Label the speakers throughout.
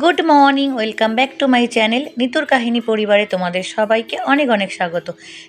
Speaker 1: Good morning welcome back to my channel নিতুর কাহিনী পরিবারে তোমাদের সবাইকে অনেক অনেক স্বাগত।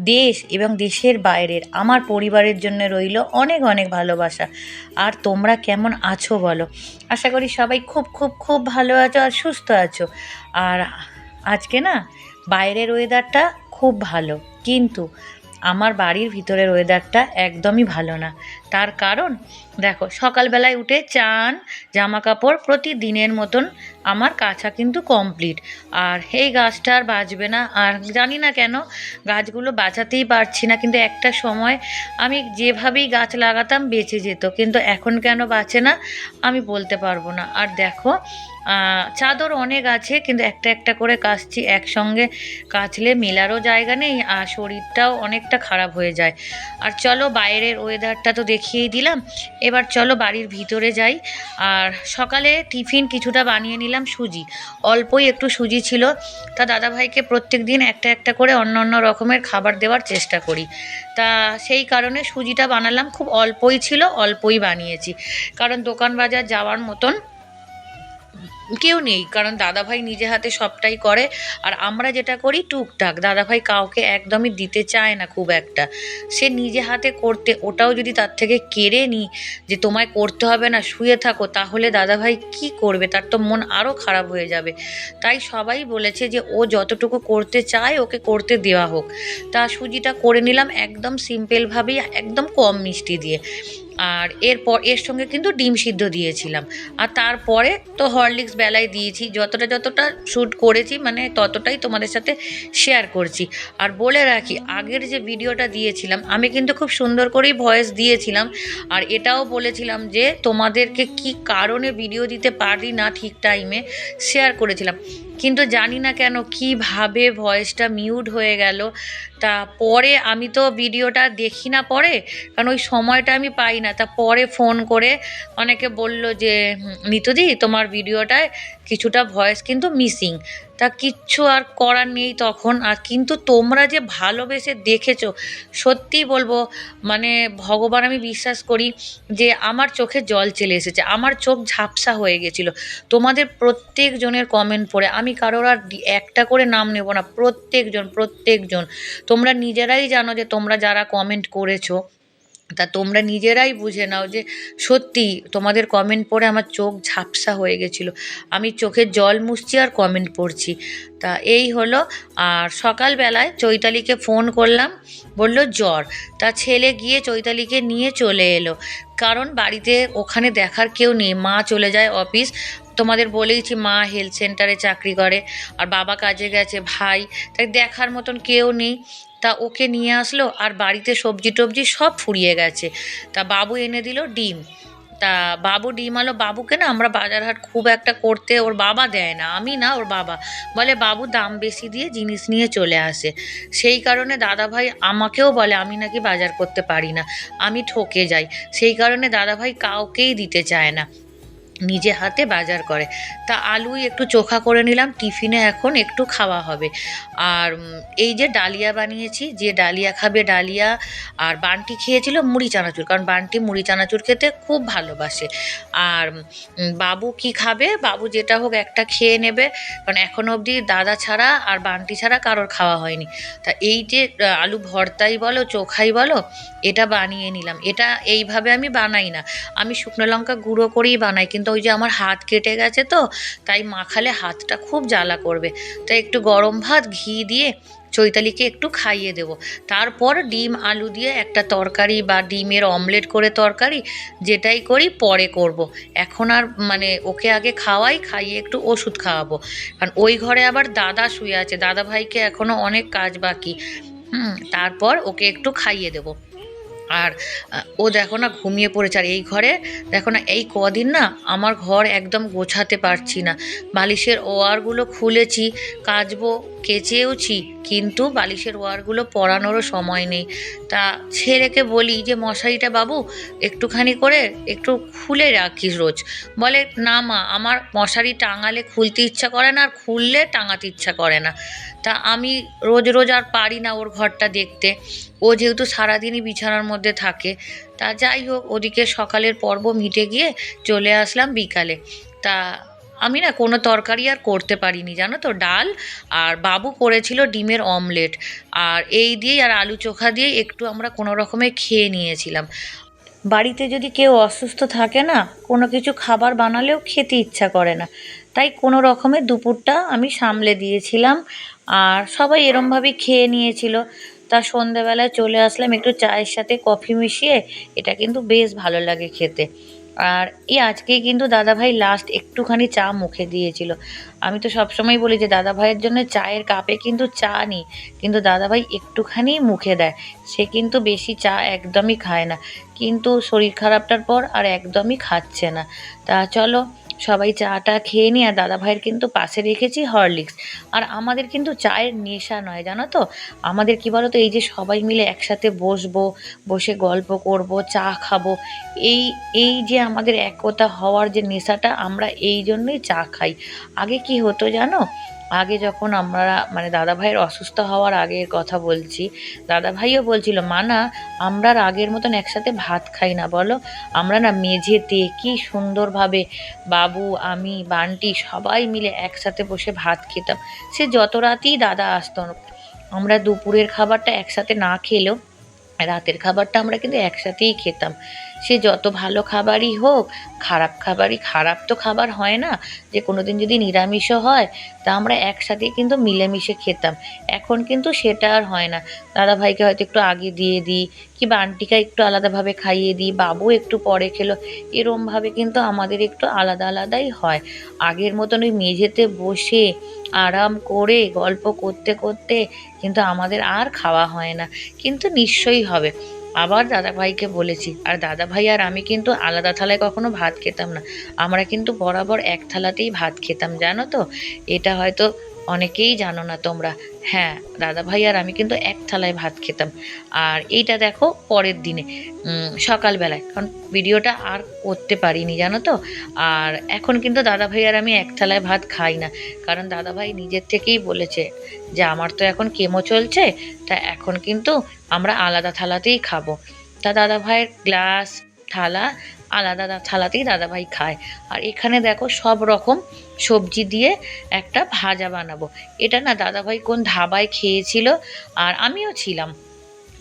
Speaker 1: দেশ এবং দেশের বাইরের আমার পরিবারের জন্য রইল অনেক অনেক ভালোবাসা। আর তোমরা কেমন আছো বলো? আশা করি সবাই খুব খুব খুব ভালো আছো আর সুস্থ আছো। আর আজকে না, বাইরের ওয়েদারটা খুব ভালো। কিন্তু আমার বাড়ির ভিতরের ওয়েদারটা একদমই ভালো না। তার কারণ? দেখো, সকালবেলায় উঠে চান জামা কাপড় প্রতিদিনের মতন আমার কাছা কিন্তু কমপ্লিট আর এই গাছটা আর বাঁচবে না। আর জানি না কেন, গাছগুলো বাঁচাতেই পারছি না। কিন্তু একটা সময় আমি যেভাবেই গাছ লাগাতাম, বেঁচে যেত। কিন্তু এখন কেন বাঁচে না, আমি বলতে পারব না। আর দেখো চাদর অনেক আছে, কিন্তু একটা একটা করে কাচছি একসঙ্গে। কাচলে মেলারও জায়গা নেই, আর শরীরটাও অনেকটা খারাপ হয়ে যায়। আর চলো, বাইরের ওয়েদারটা তো দেখিয়েই দিলাম। এবার চলো বাড়ির ভিতরে যাই। আর সকালে টিফিন কিছুটা বানিয়ে নিলাম সুজি। অল্পই একটু সুজি ছিল। তা দাদাভাইকে প্রত্যেক দিন একটা একটা করে অন্য অন্য রকমের খাবার দেওয়ার চেষ্টা করি। তা সেই কারণে সুজিটা বানালাম। খুব অল্পই ছিল, অল্পই বানিয়েছি। কারণ দোকান বাজার যাওয়ার মতন কেউ নেই, কারণ দাদাভাই নিজে হাতে সবটাই করে। আর আমরা যেটা করি, টুকটাক। দাদাভাই কাউকে একদমই দিতে চায় না খুব একটা। সে নিজে হাতে করতে, ওটাও যদি তার থেকে কেড়ে নিই যে তোমায় করতে হবে না, শুয়ে থাকো, তাহলে দাদাভাই কি করবে? তার তো মন আরও খারাপ হয়ে যাবে। তাই সবাই বলেছে যে ও যতটুকু করতে চায়, ওকে করতে দেওয়া হোক। তা সুজিটা করে নিলাম একদম সিম্পলভাবেই একদম কম মিষ্টি দিয়ে। আর এরপর, এর সঙ্গে কিন্তু ডিম সিদ্ধ দিয়েছিলাম। আর তারপরে তো হরলিক্স বেলায় দিয়েছি, যতটা যতটা শ্যুট করেছি মানে ততটাই তোমাদের সাথে শেয়ার করছি। আর বলে রাখি, আগের যে ভিডিওটা দিয়েছিলাম, আমি কিন্তু খুব সুন্দর করেই ভয়েস দিয়েছিলাম। আর এটাও বলেছিলাম যে, তোমাদেরকে কি কারণে ভিডিও দিতে পারি না ঠিক টাইমে শেয়ার করেছিলাম। কিন্তু জানি না কেন কীভাবে ভয়েসটা মিউট হয়ে গেল। তা পরে আমি তো ভিডিওটা দেখি না পরে, কারণ ওই সময়টা আমি পাই না। তা পরে ফোন করে অনেকে বলল যে "হুম, নিতুদি তোমার ভিডিওটায় কিছুটা ভয়েস কিন্তু মিসিং তা কিচ্ছু আর করার নেই তখন। আর কিন্তু তোমরা যে ভালোবেসে দেখেছ সত্যি বলব মানে ভগবান আমি বিশ্বাস করি যে আমার চোখে জল চলে এসেছে। আমার চোখ ঝাপসা হয়ে গেছিল। তোমাদের প্রত্যেকজনের কমেন্ট পড়ে। আমি কারোর আর একটা করে নাম নেব না। প্রত্যেকজন প্রত্যেকজন। তোমরা নিজেরাই জানো যে তোমরা যারা কমেন্ট করেছ তা তোমরা নিজেরাই বুঝে নাও যে সত্যি তোমাদের কমেন্ট পড়ে আমার চোখ ঝাপসা হয়ে গেছিল। আমি চোখে জল মুছছি আর কমেন্ট পড়ছি। তা এই হলো, আর সকালবেলায় চৈতালিকে ফোন করলাম, বলল, জ্বর। তা ছেলে গিয়ে চৈতালিকে নিয়ে চলে এলো। কারণ বাড়িতে ওখানে দেখার কেউ নেই। মা চলে যায় অফিস তোমাদের বলেইছি মা হেলথ সেন্টারে চাকরি করে। আর বাবা কাজে গেছে, ভাই। তাই দেখার মতন কেউ নেই। তা ওকে নিয়ে আসলো আর বাড়িতে সবজি টবজি সব ফুরিয়ে গেছে। তা বাবু এনে দিল ডিম। তা বাবু ডিম আলো বাবুকে না আমরা বাজার হাট খুব একটা করতে ওর বাবা দেয় না, আমি না ওর বাবা। বলে বাবু দাম বেশি দিয়ে জিনিস নিয়ে চলে আসে। সেই কারণে দাদাভাই আমাকেও বলে, আমি নাকি বাজার করতে পারি না, আমি ঠকে যাই। সেই কারণে দাদাভাই কাউকেই দিতে চায় না। নিজে হাতে বাজার করে। তা আলুই একটু চোখা করে নিলাম, টিফিনে এখন একটু খাওয়া হবে। আর এই যে ডালিয়া বানিয়েছি, যে ডালিয়া খাবে ডালিয়া, আর বান্টি খেয়েছিল মুড়ি চানাচুর, কারণ বান্টি মুড়ি চানাচুর খেতে খুব ভালোবাসে। আর বাবু কি খাবে? বাবু যেটা হোক একটা খেয়ে নেবে, কারণ এখনও অবধি দাদা ছাড়া আর বান্টি ছাড়া কারোর খাওয়া হয়নি। তা এই যে আলু ভর্তাই বলো, চোখাই বলো, এটা বানিয়ে নিলাম। এটা এইভাবে আমি বানাই না। আমি শুকনো লঙ্কা গুঁড়ো করেই বানাই, কিন্তু ওই যে আমার হাত কেটে গেছে তো, তাই মাখালে হাতটা খুব জ্বালা করবে। তাই একটু গরম ভাত, ঘি দিয়ে চৈতালিকে একটু খাইয়ে দেব। তারপর ডিম, আলু দিয়ে একটা তরকারি বা ডিমের অমলেট করে তরকারি, যেটাই করি পরে করব। এখন আর মানে ওকে আগে খাওয়াই, খাইয়ে একটু ওষুধ খাওয়াবো। কারণ ওই ঘরে আবার দাদা শুয়ে আছে, দাদা ভাইকে এখনও অনেক কাজ বাকি। হুম, তারপর ওকে একটু খাইয়ে দেবো। আর ও দেখো না ঘুমিয়ে পড়েছে। আর এই ঘরে দেখো না, এই কদিন না আমার ঘর একদম গোছাতে পারছি না। বালিশের ওয়ারগুলো খুলেছি, কাচবো, কেচেওছি, কিন্তু বালিশের ওয়ারগুলো পরানোরও সময় নেই। তা ছেলেকে বলি যে, মশারিটা বাবু, একটুখানি করে একটু খুলে রাখিস রোজ। বলে, না মা, আমার মশারি টাঙালে খুলতে ইচ্ছা করে না, আর খুললে টাঙাতে ইচ্ছা করে না। তা আমি রোজ রোজ আর পারি না ওর ঘরটা দেখতে। ও যেহেতু সারাদিনই বিছানার মধ্যে থাকে। তা যাই হোক, ওদিকে সকালের পর্ব মিটে গিয়ে চলে আসলাম বিকালে। তা আমি না কোনো তরকারি আর করতে পারিনি, জানো তো? ডাল আর বাবু করেছিল ডিমের অমলেট। আর এই দিয়েই আর আলু চোখা দিয়ে একটু আমরা কোনো রকমে খেয়ে নিয়েছিলাম। বাড়িতে যদি কেউ অসুস্থ থাকে না, কোনো কিছু খাবার বানালেও খেতে ইচ্ছা করে না। তাই কোনো রকমে দুপুরটা আমি সামলে দিয়েছিলাম। আর সবাই এরমভাবেই খেয়ে নিয়েছিল। তা সন্ধেবেলায় চলে আসলাম একটু চায়ের সাথে কফি মিশিয়ে। এটা কিন্তু বেশ ভালো লাগে খেতে। আর এই আজকেই কিন্তু দাদাভাই লাস্ট একটুখানি চা মুখে দিয়েছিল। আমি তো সবসময় বলি যে, দাদাভাইয়ের জন্য চায়ের কাপে কিন্তু চা নিই। কিন্তু দাদাভাই একটুখানি মুখে দেয়। সে কিন্তু বেশি চা একদমই খায় না। কিন্তু শরীর খারাপটার পর আর একদমই খাচ্ছে না। তা চলো সবাই চাটা খেয়ে নিই আর দাদা ভাইয়ের কিন্তু পাশে রেখেছি হরলিক্স। আর আমাদের কিন্তু চায়ের নেশা নয়, জানো তো? আমাদের কি বলো তো এই যে সবাই মিলে একসাথে বসবো, বসে গল্প করব, চা খাব, এই এই যে আমাদের একতা হওয়ার যে নেশাটা, আমরা এই জন্যই চা খাই। আগে কি হতো জানো? আগে যখন আমরা মানে দাদা ভাইয়ের অসুস্থ হওয়ার আগের কথা বলছি দাদা ভাইও বলছিল মানা আমরা আগের মতন একসাথে ভাত খাই না, বলো। আমরা না মেঝেতে কি সুন্দরভাবে বাবু, আমি, বান্টি সবাই মিলে একসাথে বসে ভাত খেতাম। সে যত রাতেই দাদা আসতো, আমরা দুপুরের খাবারটা একসাথে না খেলেও, রাতের খাবারটা আমরা কিন্তু একসাথেই খেতাম। সে যত ভালো খাবারই হোক, খারাপ খাবারই, খারাপ তো খাবার হয় না। যে কোনো দিন যদি নিরামিষও হয়, তা আমরা একসাথে কিন্তু মিলেমিশে খেতাম। এখন কিন্তু সেটা আর হয় না। দাদা ভাইকে হয়তো একটু আগে দিয়ে দিই কি বান্টিকা একটু আলাদাভাবে খাইয়ে দিই, বাবু একটু পরে খেলো। এরমভাবে কিন্তু আমাদের একটু আলাদা আলাদাই হয়। আগের মতন ওই মেঝেতে বসে আরাম করে গল্প করতে করতে কিন্তু আমাদের আর খাওয়া হয় না। কিন্তু নিশ্চয়ই হবে। আবার দাদা ভাইকে বলেছি, আর দাদা ভাই আর আমি কিন্তু আলাদা থালায় কখনো ভাত খেতাম না। আমরা কিন্তু বরাবর এক থালাতেই ভাত খেতাম, জানো তো? এটা হয়তো অনেকেই জানো না তোমরা। হ্যাঁ দাদা ভাই আর আমি কিন্তু এক থালায় ভাত খেতাম। আর এইটা দেখো পরের দিনে সকালবেলায়। কারণ ভিডিওটা আর করতে পারিনি, জানো তো? আর এখন কিন্তু দাদা ভাই আর আমি এক থালায় ভাত খাই না। কারণ দাদা ভাই নিজের থেকেই বলেছে যে, আমার তো এখন কেমো চলছে, তা এখন কিন্তু আমরা আলাদা থালাতেই খাব। তা দাদা ভাইয়ের গ্লাস, থালা, আলাদা থালাতেই দাদা ভাই খায়। আর এখানে দেখো সব রকম সবজি দিয়ে একটা ভাজা বানাবো। এটা না দাদাভাই কোন ধাবায় খেয়েছিল আর আমিও ছিলাম।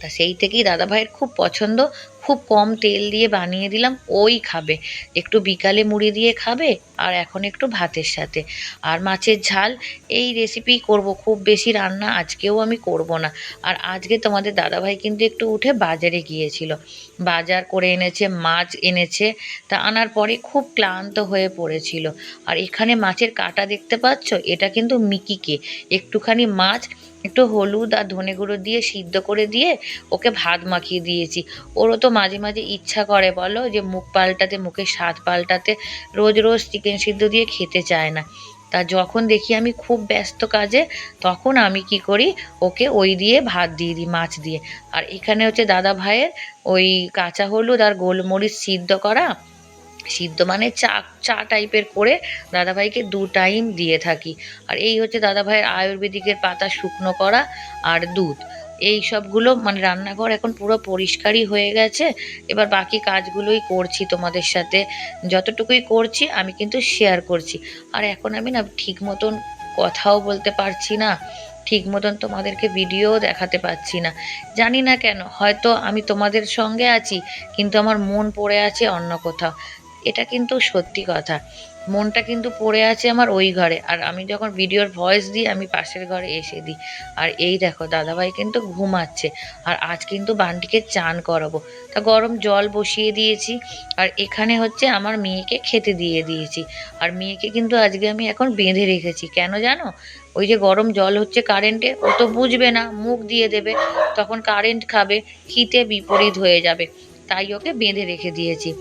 Speaker 1: তা সেই থেকেই দাদাভাইয়ের খুব পছন্দ খুব কম তেল দিয়ে বানিয়ে দিলাম, ওই খাবে। একটু বিকালে মুড়ি দিয়ে খাবে, আর এখন একটু ভাতের সাথে। আর মাছের ঝাল, এই রেসিপি করব। খুব বেশি রান্না আজকেও আমি করব না। আর আজকে তোমাদের দাদাভাই কিন্তু একটু উঠে বাজারে গিয়েছিল। বাজার করে এনেছে, মাছ এনেছে, তা আনার পরে খুব ক্লান্ত হয়ে পড়েছিল। আর এখানে মাছের কাটা দেখতে পাচ্ছ? এটা কিন্তু মিকিকে। একটুখানি মাছ, একটু হলুদ আর ধনে গুঁড়ো দিয়ে সিদ্ধ করে দিয়ে ওকে ভাত মাখিয়ে দিয়েছি। ওরও তো মাঝে মাঝে ইচ্ছা করে, বলো, যে মুখ পাল্টাতে, মুখের স্বাদ পাল্টাতে রোজ রোজ চিকেন সিদ্ধ দিয়ে খেতে চায় না। তা যখন দেখি আমি খুব ব্যস্ত কাজে, তখন আমি কি করি? ওকে ওই দিয়ে ভাত দিয়ে দিই, মাছ দিয়ে। আর এখানে হচ্ছে দাদা ভাইয়ের ওই কাঁচা হলুদ আর গোলমরিচ সিদ্ধ করা। সিদ্ধ মানে চা চা টাইপের করে দাদাভাইকে দু টাইম দিয়ে থাকি। আর এই হচ্ছে দাদাভাইয়ের আয়ুর্বেদিকের পাতা শুকনো করা আর দুধ। এই সবগুলো মানে রান্নাঘর এখন পুরো পরিষ্কারই হয়ে গেছে। এবার বাকি কাজগুলোই করছি তোমাদের সাথে। যতটুকুই করছি, আমি কিন্তু শেয়ার করছি। আর এখন আমি না ঠিক মতন কথাও বলতে পারছি না। ঠিক মতন তোমাদেরকে ভিডিও দেখাতে পারছি না। জানি না কেন, হয়তো আমি তোমাদের সঙ্গে আছি, কিন্তু আমার মন পড়ে আছে অন্য কোথাও। এটা কিন্তু সত্যি কথা। মনটা কিন্তু পড়ে আছে আমার ওই ঘরে। আর আমি যখন ভিডিওর ভয়েস দিই, আমি পাশের ঘরে এসে দিই। আর এই দেখো, দাদাভাই কিন্তু ঘুমাচ্ছে। আর আজ কিন্তু বান্টিকে চান করাবো। তা গরম জল বসিয়ে দিয়েছি। আর এখানে হচ্ছে আমার মেয়েকে খেতে দিয়ে দিয়েছি। আর মেয়েকে কিন্তু আজকে আমি এখন বেঁধে রেখেছি। কেন জানো? ওই যে গরম জল হচ্ছে কারেন্টে ও তো বুঝবে না, মুখ দিয়ে দেবে। তখন কারেন্ট খাবে, হিতে বিপরীত হয়ে যাবে। তাই ওকে বেঁধে রেখে দিয়েছি।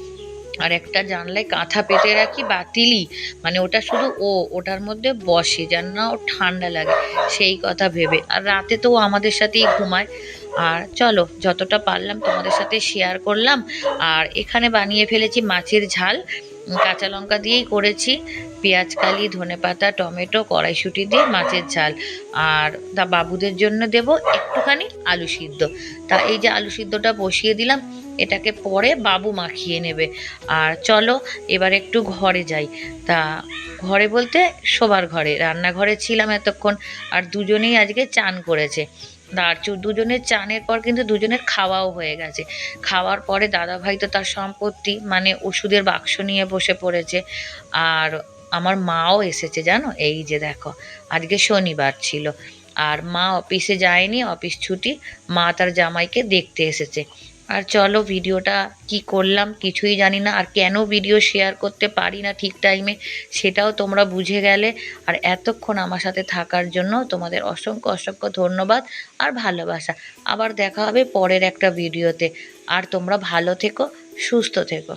Speaker 1: আর একটা জানলায় কাঁথা পেতে রাখি বাতিলি মানে ওটা শুধু ও, ওটার মধ্যে বসে যেন না ও ঠান্ডা লাগে, সেই কথা ভেবে। আর রাতে তো আমাদের সাথেই ঘুমায়। আর চলো, যতটা পারলাম তোমাদের সাথে শেয়ার করলাম। আর এখানে বানিয়ে ফেলেছি মাছের ঝাল কাঁচা লঙ্কা দিয়েই করেছি। পেঁয়াজ কালি ধনেপাতা টমেটো, কড়াইশুঁটি দিয়ে মাছের ঝাল। আর তা বাবুদের জন্য দেব একটুখানি আলু সিদ্ধ। তা এই যে আলু সিদ্ধটা বসিয়ে দিলাম এটাকে পরে বাবু মাখিয়ে নেবে। আর চলো, এবার একটু ঘরে যাই। তা ঘরে বলতে শোবার ঘরে, রান্নাঘরে ছিলাম এতক্ষণ, আর দুজনেই আজকে চান করেছে। আর দুজনের চানের পর কিন্তু দুজনের খাওয়াও হয়ে গেছে। খাওয়ার পরে দাদাভাই তো তার সম্পত্তি মানে ওষুধের বাক্স নিয়ে বসে পড়েছে। আর আমার মাও এসেছে, জানো? এই যে দেখো, আজকে শনিবার ছিল। আর মা অফিসে যায়নি, অফিস ছুটি, মা তার জামাইকে দেখতে এসেছে। আর চলো ভিডিওটা কি করলাম কিছুই জানি না, আর কেন ভিডিও শেয়ার করতে পারি না ঠিক টাইমে সেটাও তোমরা বুঝে গেলে। আর এতক্ষণ আমার সাথে থাকার জন্য তোমাদের অসংখ্য অসংখ্য ধন্যবাদ আর ভালোবাসা। আবার দেখা হবে পরের একটা ভিডিওতে আর তোমরা ভালো থেকো, সুস্থ থেকো।